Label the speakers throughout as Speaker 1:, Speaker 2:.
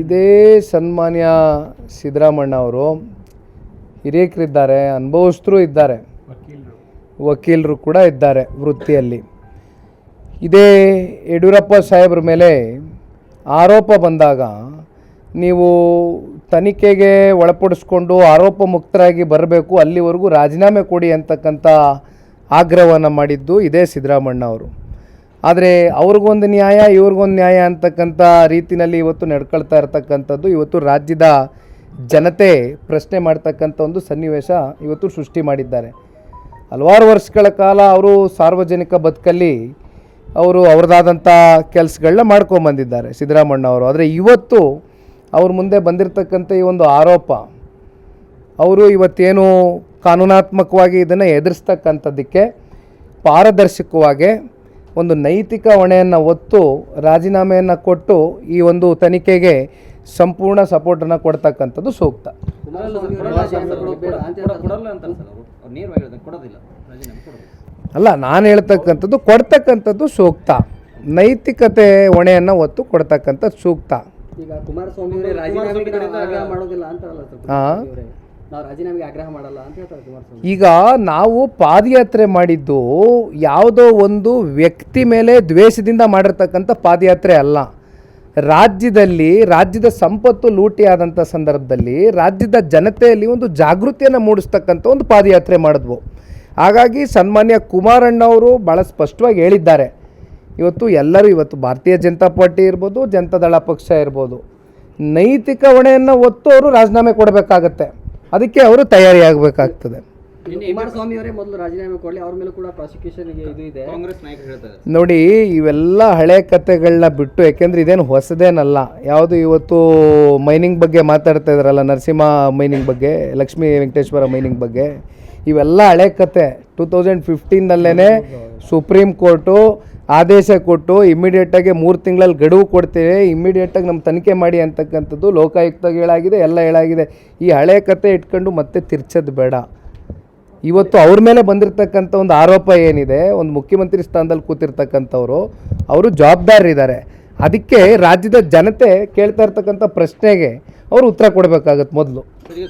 Speaker 1: ಇದೇ ಸನ್ಮಾನ್ಯ ಸಿದ್ದರಾಮಣ್ಣ ಅವರು ಹಿರಿಯಕರಿದ್ದಾರೆ, ಅನುಭವಸ್ಥರು ಇದ್ದಾರೆ, ವಕೀಲರು ಕೂಡ ಇದ್ದಾರೆ ವೃತ್ತಿಯಲ್ಲಿ. ಇದೇ ಯಡಿಯೂರಪ್ಪ ಸಾಹೇಬ್ರ ಮೇಲೆ ಆರೋಪ ಬಂದಾಗ ನೀವು ತನಿಖೆಗೆ ಒಳಪಡಿಸ್ಕೊಂಡು ಆರೋಪ ಮುಕ್ತರಾಗಿ ಬರಬೇಕು, ಅಲ್ಲಿವರೆಗೂ ರಾಜೀನಾಮೆ ಕೊಡಿ ಅಂತಕ್ಕಂಥ ಆಗ್ರಹವನ್ನು ಮಾಡಿದ್ದು ಇದೇ ಸಿದ್ದರಾಮಣ್ಣ ಅವರು. ಆದರೆ ಅವ್ರಿಗೊಂದು ನ್ಯಾಯ, ಇವ್ರಿಗೊಂದು ನ್ಯಾಯ ಅಂತಕ್ಕಂಥ ರೀತಿಯಲ್ಲಿ ಇವತ್ತು ನಡ್ಕೊಳ್ತಾ ಇರ್ತಕ್ಕಂಥದ್ದು, ಇವತ್ತು ರಾಜ್ಯದ ಜನತೆ ಪ್ರಶ್ನೆ ಮಾಡ್ತಕ್ಕಂಥ ಒಂದು ಸನ್ನಿವೇಶ ಇವತ್ತು ಸೃಷ್ಟಿ ಮಾಡಿದ್ದಾರೆ. ಹಲವಾರು ವರ್ಷಗಳ ಕಾಲ ಅವರು ಸಾರ್ವಜನಿಕ ಬದುಕಲ್ಲಿ ಅವರು ಅವ್ರದ್ದಾದಂಥ ಕೆಲಸಗಳನ್ನ ಮಾಡ್ಕೊಂಬಂದಿದ್ದಾರೆ ಸಿದ್ದರಾಮಣ್ಣ ಅವರು ಆದರೆ ಇವತ್ತು ಅವ್ರ ಮುಂದೆ ಬಂದಿರತಕ್ಕಂಥ ಈ ಒಂದು ಆರೋಪ, ಅವರು ಇವತ್ತೇನು ಕಾನೂನಾತ್ಮಕವಾಗಿ ಇದನ್ನು ಎದುರಿಸ್ತಕ್ಕಂಥದ್ದಕ್ಕೆ ಪಾರದರ್ಶಕವಾಗಿ ಒಂದು ನೈತಿಕ ಹೊಣೆಯನ್ನು ಒತ್ತು ರಾಜೀನಾಮೆಯನ್ನು ಕೊಟ್ಟು ಈ ಒಂದು ತನಿಖೆಗೆ ಸಂಪೂರ್ಣ ಸಪೋರ್ಟನ್ನು ಕೊಡ್ತಕ್ಕಂಥದ್ದು ಸೂಕ್ತ. ಅಲ್ಲ ನಾನು ಹೇಳ್ತಕ್ಕಂಥದ್ದು ಕೊಡ್ತಕ್ಕಂಥದ್ದು ಸೂಕ್ತ. ನೈತಿಕತೆ ಹೊಣೆಯನ್ನು ಒತ್ತು ಕೊಡ್ತಕ್ಕಂಥದ್ದು ಸೂಕ್ತ. ಹಾಂ.
Speaker 2: ಆಗ್ರಹ ಮಾಡಲ್ಲ
Speaker 1: ಈಗ ನಾವು ಪಾದಯಾತ್ರೆ ಮಾಡಿದ್ದು ಯಾವುದೋ ಒಂದು ವ್ಯಕ್ತಿ ಮೇಲೆ ದ್ವೇಷದಿಂದ ಮಾಡಿರ್ತಕ್ಕಂಥ ಪಾದಯಾತ್ರೆ ಅಲ್ಲ. ರಾಜ್ಯದಲ್ಲಿ, ರಾಜ್ಯದ ಸಂಪತ್ತು ಲೂಟಿ ಆದಂಥ ಸಂದರ್ಭದಲ್ಲಿ ರಾಜ್ಯದ ಜನತೆಯಲ್ಲಿ ಒಂದು ಜಾಗೃತಿಯನ್ನು ಮೂಡಿಸ್ತಕ್ಕಂಥ ಒಂದು ಪಾದಯಾತ್ರೆ ಮಾಡಿದ್ವು. ಹಾಗಾಗಿ ಸನ್ಮಾನ್ಯ ಕುಮಾರಣ್ಣವರು ಭಾಳ ಸ್ಪಷ್ಟವಾಗಿ ಹೇಳಿದ್ದಾರೆ. ಇವತ್ತು ಎಲ್ಲರೂ ಇವತ್ತು ಭಾರತೀಯ ಜನತಾ ಪಾರ್ಟಿ ಇರ್ಬೋದು, ಜನತಾದಳ ಪಕ್ಷ ಇರ್ಬೋದು, ನೈತಿಕ ಹೊಣೆಯನ್ನು ಒತ್ತು ಅವರು ರಾಜೀನಾಮೆ ಕೊಡಬೇಕಾಗತ್ತೆ. ಅದಕ್ಕೆ ಅವರು ತಯಾರಿಯಾಗಬೇಕಾಗ್ತದೆ.
Speaker 2: ಆಗಬೇಕಾಗ್ತದೆ ಅವರೇ ಮೊದಲು ರಾಜೀನಾಮೆ ಕೊಡಲಿ ಅವ್ರ ಮೇಲೆ ಕೂಡ ಪ್ರಾಸಿಕ್ಯೂಷನ್ಗೆ ಇದೆ
Speaker 3: ಕಾಂಗ್ರೆಸ್ ನಾಯಕರು ಹೇಳ್ತಾರೆ.
Speaker 1: ನೋಡಿ ಇವೆಲ್ಲ ಹಳೆ ಕತೆಗಳನ್ನ ಬಿಟ್ಟು ಯಾಕೆಂದ್ರೆ ಇದೇನು ಹೊಸದೇನಲ್ಲ. ಯಾವುದು ಇವತ್ತು ಮೈನಿಂಗ್ ಬಗ್ಗೆ ಮಾತಾಡ್ತಾ ಇದ್ರಲ್ಲ ನರಸಿಂಹ ಮೈನಿಂಗ್ ಬಗ್ಗೆ ಲಕ್ಷ್ಮೀ ವೆಂಕಟೇಶ್ವರ ಮೈನಿಂಗ್ ಬಗ್ಗೆ. ಇವೆಲ್ಲ ಹಳೆ ಕತೆ. ಟೂ ತೌಸಂಡ್ ಫಿಫ್ಟೀನಲ್ಲೇ ಸುಪ್ರೀಂ ಕೋರ್ಟು ಆದೇಶ ಕೊಟ್ಟು ಇಮ್ಮಿಡಿಯೇಟಾಗಿ ಮೂರು ತಿಂಗಳಲ್ಲಿ ಗಡುವು ಕೊಡ್ತೇವೆ ಇಮ್ಮಿಡಿಯೇಟಾಗಿ ನಮ್ಮ ತನಿಖೆ ಮಾಡಿ ಅಂತಕ್ಕಂಥದ್ದು ಲೋಕಾಯುಕ್ತಗೆ ಹೇಳಾಗಿದೆ ಎಲ್ಲ ಹೇಳಾಗಿದೆ. ಈ ಹಳೆ ಕತೆ ಇಟ್ಕೊಂಡು ಮತ್ತೆ ತಿರ್ಚೋದು ಬೇಡ. ಇವತ್ತು ಅವ್ರ ಮೇಲೆ ಬಂದಿರತಕ್ಕಂಥ ಒಂದು ಆರೋಪ ಏನಿದೆ ಒಂದು ಮುಖ್ಯಮಂತ್ರಿ ಸ್ಥಾನದಲ್ಲಿ ಕೂತಿರ್ತಕ್ಕಂಥವ್ರು ಅವರು ಜವಾಬ್ದಾರಿದ್ದಾರೆ ಅದಕ್ಕೆ ರಾಜ್ಯದ ಜನತೆ ಕೇಳ್ತಾ ಇರ್ತಕ್ಕಂಥ ಪ್ರಶ್ನೆಗೆ ಅವರು ಉತ್ತರ ಕೊಡಬೇಕಾಗತ್ತೆ ಮೊದಲು.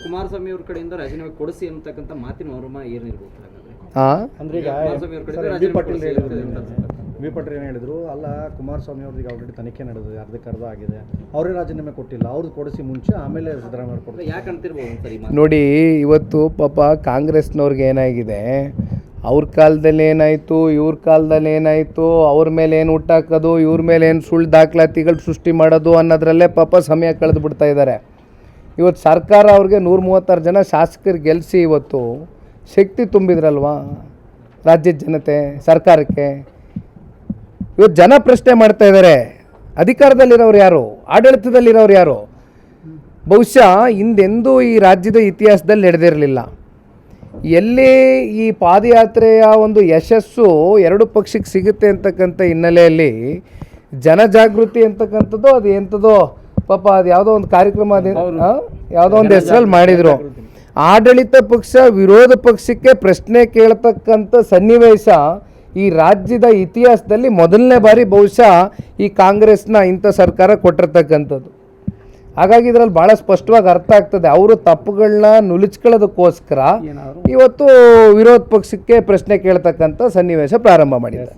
Speaker 3: ಕುಮಾರಸ್ವಾಮಿ ಅವ್ರ ಕಡೆಯಿಂದ ರಾಜೀನಾಮೆ ಕೊಡಿಸಿ ಅಂತಕ್ಕಂಥ ಮಾತಿನ ಮರ್ಮ ಏನಿರ್ಬೋದು ಹಾಗಾದ್ರೆ
Speaker 1: ಹಾಂ
Speaker 4: ಪಾಟೀಲ್ ಏನು ಹೇಳಿದರು ಅಲ್ಲ ಕುಮಾರಸ್ವಾಮಿ ಅವ್ರಿಗೆ ಆಲ್ರೆಡಿ ತನಿಖೆ ನಡೆದಿದೆ ಅರ್ಧಕ್ಕೆ ಅರ್ಧ ಆಗಿದೆ. ಅವರೇ ರಾಜೀನಾಮೆ ಕೊಟ್ಟಿಲ್ಲ ಅವ್ರದ್ದು ಕೊಡಿಸಿ ಮುಂಚೆ ಆಮೇಲೆ ಸಿದ್ದರಾಮಯ್ಯ ಅವ್ರು ಕೊಡ್ತಾರೆ.
Speaker 3: ಯಾಕೆ ಅಂತಿರ್ಬೋದು ಸರಿ
Speaker 1: ನೋಡಿ ಇವತ್ತು ಪಾಪ ಕಾಂಗ್ರೆಸ್ನವ್ರಿಗೆ ಏನಾಗಿದೆ? ಅವ್ರ ಕಾಲದಲ್ಲಿ ಏನಾಯಿತು ಇವ್ರ ಕಾಲದಲ್ಲಿ ಏನಾಯಿತು ಅವ್ರ ಮೇಲೆ ಏನು ಹುಟ್ಟಾಕೋದು ಇವ್ರ ಮೇಲೆ ಏನು ಸುಳ್ಳು ದಾಖಲಾತಿಗಳು ಸೃಷ್ಟಿ ಮಾಡೋದು ಅನ್ನೋದ್ರಲ್ಲೇ ಪಾಪ ಸಮಯ ಕಳೆದು ಬಿಡ್ತಾ ಇದ್ದಾರೆ ಇವತ್ತು ಸರ್ಕಾರ ಅವ್ರಿಗೆ ನೂರ ಮೂವತ್ತಾರು ಜನ ಶಾಸಕರು ಗೆಲ್ಲಿಸಿ ಇವತ್ತು ಶಕ್ತಿ ತುಂಬಿದ್ರಲ್ವಾ? ರಾಜ್ಯದ ಜನತೆ ಸರ್ಕಾರಕ್ಕೆ? ಇವತ್ತು ಜನ ಪ್ರಶ್ನೆ ಮಾಡ್ತಾ ಇದ್ದಾರೆ ಅಧಿಕಾರದಲ್ಲಿರೋರು ಯಾರು? ಆಡಳಿತದಲ್ಲಿರೋರು ಯಾರು? ಬಹುಶಃ ಹಿಂದೆಂದೂ ಈ ರಾಜ್ಯದ ಇತಿಹಾಸದಲ್ಲಿ ನಡೆದಿರಲಿಲ್ಲ. ಎಲ್ಲಿ ಈ ಪಾದಯಾತ್ರೆಯ ಒಂದು ಯಶಸ್ಸು ಎರಡು ಪಕ್ಷಕ್ಕೆ ಸಿಗುತ್ತೆ ಅಂತಕ್ಕಂಥ ಹಿನ್ನೆಲೆಯಲ್ಲಿ ಜನಜಾಗೃತಿ ಅಂತಕ್ಕಂಥದ್ದು ಅದು ಎಂಥದೋ ಪಾಪ ಅದು ಯಾವುದೋ ಒಂದು ಕಾರ್ಯಕ್ರಮ ಅದೇ? ಯಾವುದೋ ಒಂದು ಹೆಸರಲ್ಲಿ ಮಾಡಿದರು. ಆಡಳಿತ ಪಕ್ಷ ವಿರೋಧ ಪಕ್ಷಕ್ಕೆ ಪ್ರಶ್ನೆ ಕೇಳ್ತಕ್ಕಂಥ ಸನ್ನಿವೇಶ ಈ ರಾಜ್ಯದ ಇತಿಹಾಸದಲ್ಲಿ ಮೊದಲನೇ ಬಾರಿ ಬಹುಶಃ ಈ ಕಾಂಗ್ರೆಸ್ನ ಇಂಥ ಸರ್ಕಾರ ಕೊಟ್ಟಿರ್ತಕ್ಕಂಥದ್ದು. ಹಾಗಾಗಿ ಇದರಲ್ಲಿ ಭಾಳ ಸ್ಪಷ್ಟವಾಗಿ ಅರ್ಥ ಆಗ್ತದೆ. ಅವರು ತಪ್ಪುಗಳನ್ನ ನುಲಿಚ್ಕೊಳ್ಳೋದಕ್ಕೋಸ್ಕರ ಇವತ್ತು ವಿರೋಧ ಪಕ್ಷಕ್ಕೆ ಪ್ರಶ್ನೆ ಕೇಳ್ತಕ್ಕಂಥ ಸನ್ನಿವೇಶ ಪ್ರಾರಂಭ ಮಾಡಿದ್ದಾರೆ.